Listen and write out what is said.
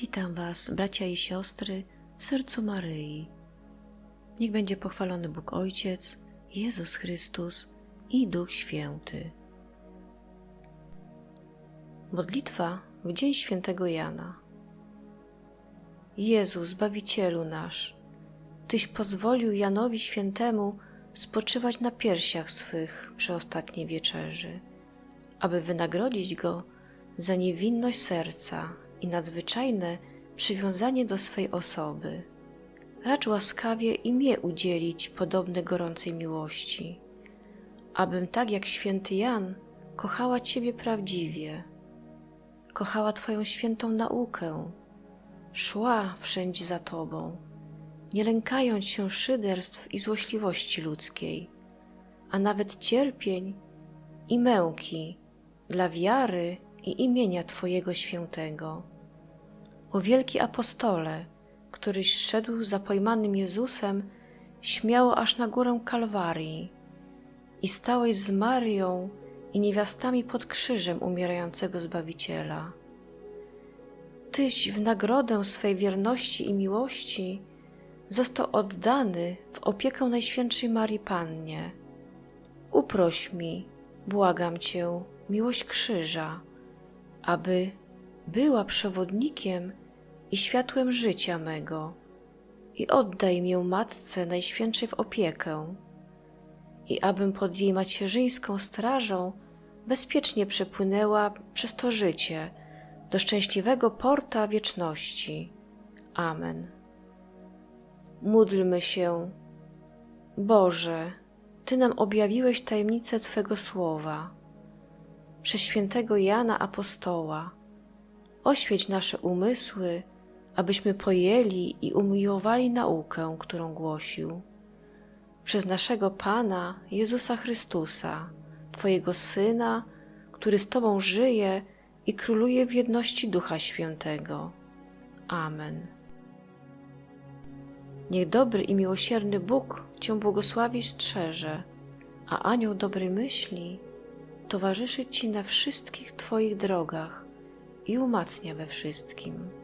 Witam Was, bracia i siostry, w sercu Maryi. Niech będzie pochwalony Bóg Ojciec, Jezus Chrystus i Duch Święty. Modlitwa w Dzień Świętego Jana. Jezu, Zbawicielu nasz, Tyś pozwolił Janowi Świętemu spoczywać na piersiach swych przy ostatniej wieczerzy, aby wynagrodzić go za niewinność serca i nadzwyczajne przywiązanie do swej osoby. Racz łaskawie i mnie udzielić podobne gorącej miłości, abym tak jak święty Jan kochała Ciebie prawdziwie, kochała Twoją świętą naukę, szła wszędzie za Tobą, nie lękając się szyderstw i złośliwości ludzkiej, a nawet cierpień i męki dla wiary i imienia Twojego świętego. O wielki apostole, któryś szedł za pojmanym Jezusem śmiało aż na górę Kalwarii i stałeś z Marią i niewiastami pod krzyżem umierającego Zbawiciela. Tyś w nagrodę swej wierności i miłości został oddany w opiekę Najświętszej Marii Pannie. Uproś mi, błagam Cię, miłość krzyża, aby była przewodnikiem i światłem życia mego i oddaj mię Matce Najświętszej w opiekę i abym pod jej macierzyńską strażą bezpiecznie przepłynęła przez to życie do szczęśliwego porta wieczności. Amen. Módlmy się. Boże, Ty nam objawiłeś tajemnicę Twego słowa. Przez świętego Jana Apostoła oświeć nasze umysły, abyśmy pojęli i umiłowali naukę, którą głosił. Przez naszego Pana Jezusa Chrystusa, Twojego Syna, który z Tobą żyje i króluje w jedności Ducha Świętego. Amen. Niech dobry i miłosierny Bóg Cię błogosławi strzeże, a anioł dobrej myśli towarzyszy Ci na wszystkich Twoich drogach i umacnia we wszystkim.